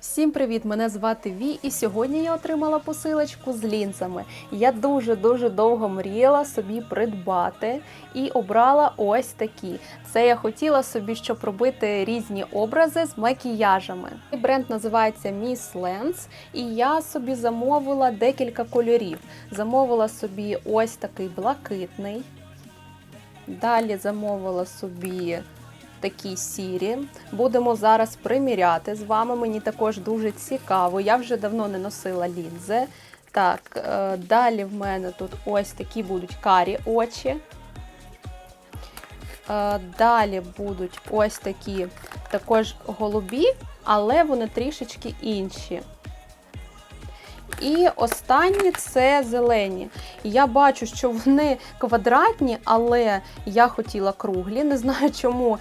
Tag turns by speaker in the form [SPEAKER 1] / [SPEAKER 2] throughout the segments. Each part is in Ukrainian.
[SPEAKER 1] Всім привіт! Мене звати Ві, і сьогодні я отримала посилочку з лінзами. Я дуже-дуже довго мріяла собі придбати і обрала ось такі. Це я хотіла собі, щоб робити різні образи з макіяжами. Бренд називається Miss Lens, і я собі замовила декілька кольорів. Замовила собі ось такий блакитний. Далі замовила собі такі сірі. Будемо зараз приміряти з вами. Мені також дуже цікаво. Я вже давно не носила лінзи. Так, е, далі в мене тут ось такі будуть карі очі. Е, Далі будуть ось такі також голубі, але вони трішечки інші. І останні це зелені. Я бачу, що вони квадратні, але я хотіла круглі. Не знаю чому.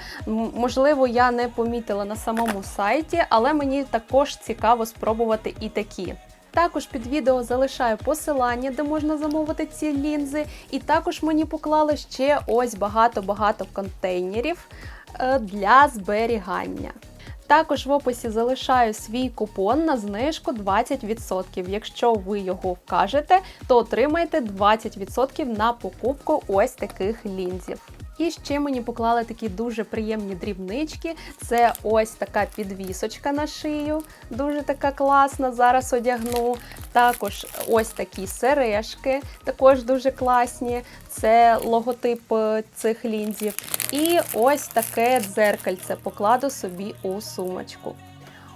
[SPEAKER 1] Можливо, я не помітила на самому сайті, але мені також цікаво спробувати і такі. Також під відео залишаю посилання, де можна замовити ці лінзи. І також мені поклали ще ось багато-багато контейнерів е, для зберігання. Також в описі залишаю свій купон на знижку 20%. Якщо ви його вкажете, то отримаєте 20% на покупку ось таких лінзів. І ще мені поклали такі дуже приємні дрібнички. Це ось така підвісочка на шию, дуже така класна. Зараз одягну. Також ось такі сережки, також дуже класні. Це логотип е, цих лінзів. І ось таке дзеркальце покладу собі у сумочку.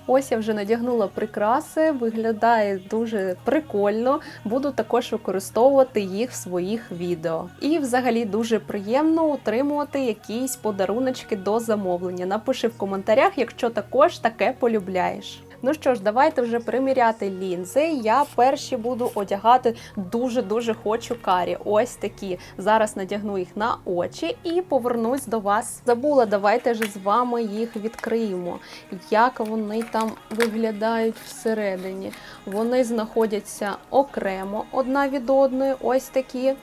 [SPEAKER 1] Ось я вже надягнула прикраси, виглядає дуже прикольно. Буду також використовувати їх в своїх відео. І взагалі дуже приємно отримувати якісь подаруночки до замовлення. Напиши в коментарях, якщо також таке полюбляєш. Ну що ж, давайте вже приміряти лінзи. Я перші буду одягати дуже-дуже хочу карі. Ось такі. Зараз надягну їх на очі і повернусь до вас. Забула, давайте ж з вами їх відкриємо. Як вони там виглядають всередині. Вони знаходяться окремо одна від одної. Ось такі.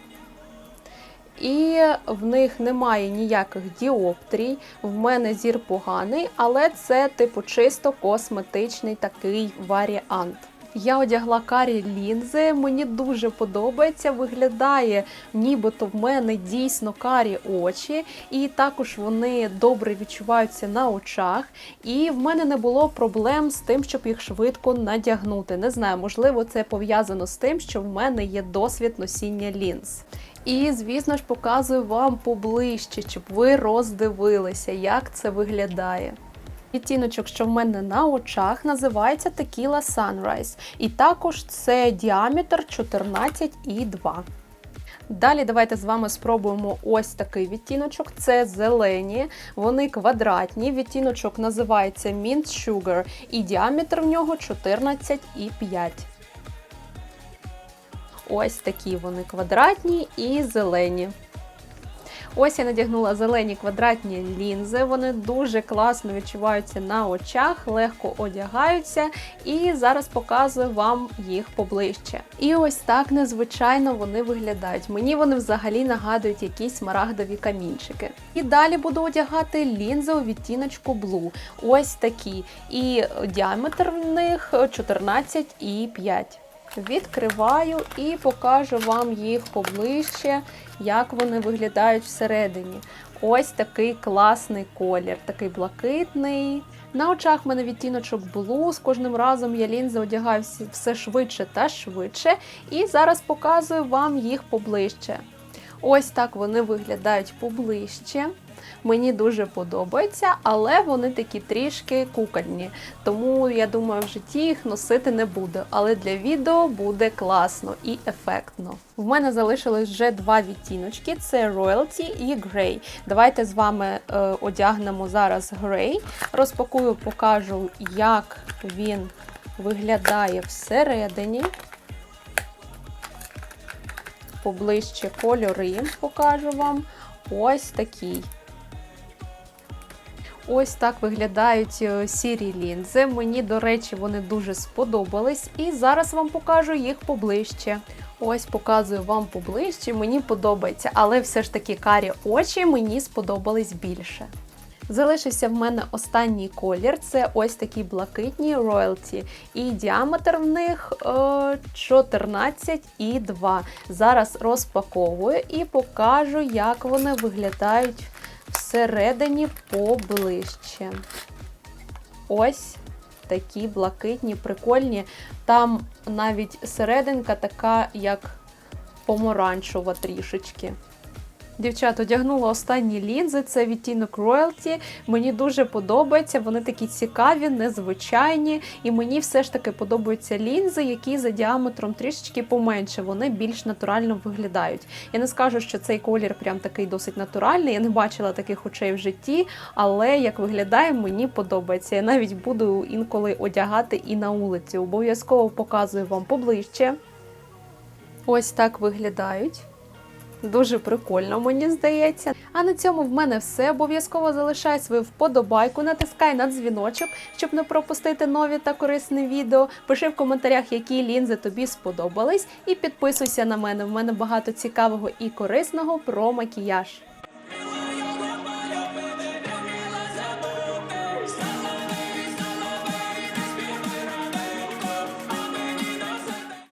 [SPEAKER 1] І в них немає ніяких діоптрій. В мене зір поганий, але це типу чисто косметичний такий варіант. Я одягла карі лінзи, мені дуже подобається. Виглядає, нібито в мене дійсно карі очі, і також вони добре відчуваються на очах. І в мене не було проблем з тим, щоб їх швидко надягнути. Не знаю, можливо, це пов'язано з тим, що в мене є досвід носіння лінз. І, звісно ж, показую вам поближче, щоб ви роздивилися, як це виглядає. Відтіночок, що в мене на очах, називається Tequila Sunrise. І також це діаметр 14,2. Далі давайте з вами спробуємо ось такий відтіночок. Це зелені, вони квадратні. Відтіночок називається Mint Sugar і діаметр в нього 14,5. Ось такі вони квадратні і зелені. Ось я надягнула зелені квадратні лінзи. Вони дуже класно відчуваються на очах, легко одягаються, і зараз показую вам їх поближче. І ось так незвичайно вони виглядають. Мені вони взагалі нагадують якісь смарагдові камінчики. І далі буду одягати лінзи у відтіночку Blue. Ось такі. І діаметр в них 14,5. Відкриваю і покажу вам їх поближче, як вони виглядають всередині. Ось такий класний колір, такий блакитний. На очах в мене відтіночок блу. З кожним разом я лінзи одягаю все швидше та швидше. І зараз показую вам їх поближче. Ось так вони виглядають поближче. Мені дуже подобається, але вони такі трішки кукольні. Тому я думаю, в житті їх носити не буду. Але для відео буде класно і ефектно. В мене залишилось вже два відтіночки: це Royalty і Grey. Давайте з вами е, одягнемо зараз Grey. Розпакую, покажу, як він виглядає всередині. Поближче кольори покажу вам. Ось такий. Ось так виглядають е, сірі лінзи. Мені, до речі, вони дуже сподобались. І зараз вам покажу їх поближче. Ось показую вам поближче, мені подобається, але все ж таки карі очі мені сподобались більше. Залишився в мене останній колір. Це ось такі блакитні Royalty. І діаметр в них е, 14,2. Зараз розпаковую і покажу, як вони виглядають всередині поближче. Ось такі блакитні, прикольні. Там навіть серединка така, як помаранчева трішечки. Дівчат, одягнула останні лінзи, це відтінок Royalty. Мені дуже подобається, вони такі цікаві, незвичайні. І мені все ж таки подобаються лінзи, які за діаметром трішечки поменше, вони більш натурально виглядають. Я не скажу, що цей колір прям такий досить натуральний. Я не бачила таких очей в житті, але як виглядає, мені подобається. Я навіть буду інколи одягати і на вулиці. Обов'язково показую вам поближче. Ось так виглядають. Дуже прикольно, мені здається. А на цьому в мене все. Обов'язково залишай свою вподобайку, натискай на дзвіночок, щоб не пропустити нові та корисні відео. Пиши в коментарях, які лінзи тобі сподобались, і підписуйся на мене. В мене багато цікавого і корисного про макіяж.